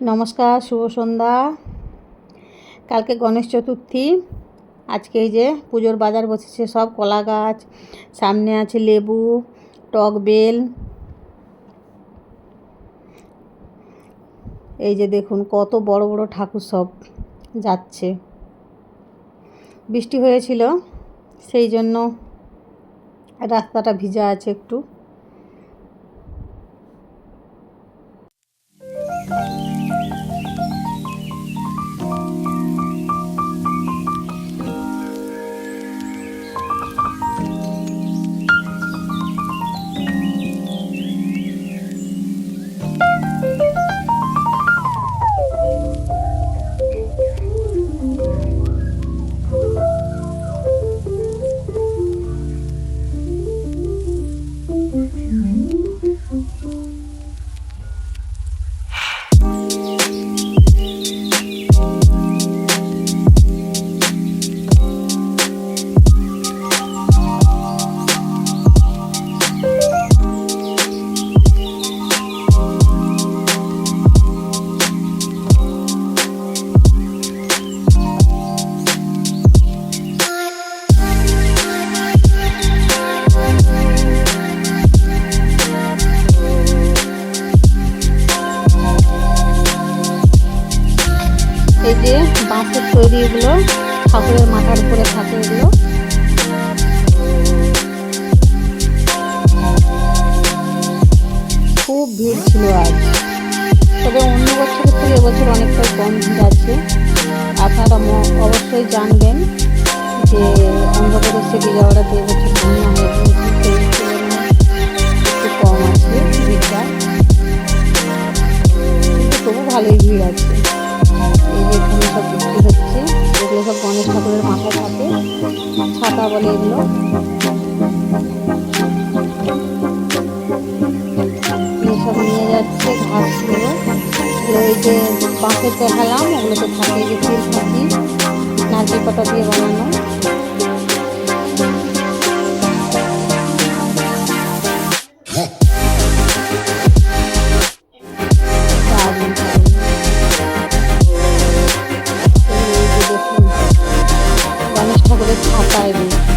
নমস্কার, শুভ সন্ধ্যা। কালকে গণেশ চতুর্থী। আজকে এই যে পুজোর বাজার বসেছে, সব কলা গাছ, সামনে আছে লেবু, টক বেল। এই যে দেখুন, কত বড় বড় ঠাকুর সব যাচ্ছে। বৃষ্টি হয়েছিল, সেই জন্য রাস্তাটা ভিজা আছে একটু। এই যে বাঁশের তৈরি এগুলো, ঠাকুরের মাথার উপরে থাকে এগুলো। খুব ভিড় ছিল আজ। তবে অন্য বছরের থেকে এবছর অনেকটাই কম ভিড় আছে। আপনারা অবশ্যই জানবেন যে অন্ধ্রপ্রদেশ থেকে যাওয়াটাতে এবছর একটু কম আছে ভিড়টা। তবু ভালোই ভিড় আছে। এই সব বিক্রি হচ্ছে এগুলো সব গণেশ ঠাকুরের মাথায় থাকে ছাতা বলে এগুলো এসব নিয়ে যাচ্ছে ঘাসগুলো ওই যে বাঁশের দেখালাম, ওগুলোতে থাকে এই যে তিল নারকেল পাতা দিয়ে বানানো। 好歹的。